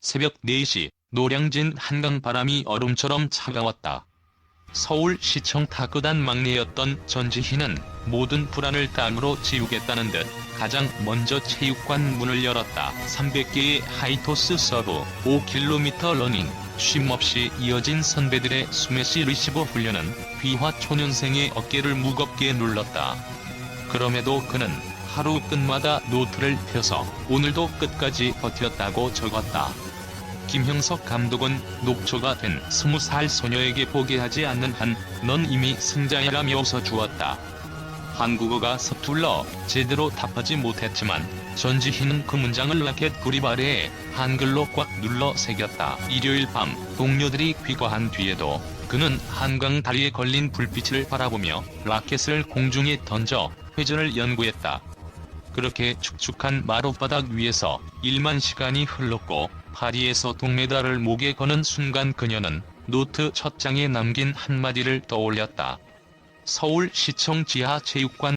새벽 4시 노량진 한강 바람이 얼음처럼 차가웠다. 서울시청 타고단 막내였던 전지희는 모든 불안을 땀으로 지우겠다는 듯 가장 먼저 체육관 문을 열었다. 300개의 하이토스 서브, 5km 러닝, 쉼없이 이어진 선배들의 스매시 리시버 훈련은 비화 초년생의 어깨를 무겁게 눌렀다. 그럼에도 그는 하루 끝마다 노트를 펴서 오늘도 끝까지 버텼다고 적었다. 김형석 감독은 녹초가 된 스무 살 소녀에게 포기하지 않는 한 넌 이미 승자야라며 웃어주었다. 한국어가 서툴러 제대로 답하지 못했지만 전지희는 그 문장을 라켓 구립 아래에 한글로 꽉 눌러 새겼다. 일요일 밤 동료들이 귀가한 뒤에도 그는 한강 다리에 걸린 불빛을 바라보며 라켓을 공중에 던져 회전을 연구했다. 그렇게 축축한 마룻바닥 위에서 1만 시간이 흘렀고 파리에서 동메달을 목에 거는 순간 그녀는 노트 첫 장에 남긴 한마디를 떠올렸다. 서울시청 지하체육관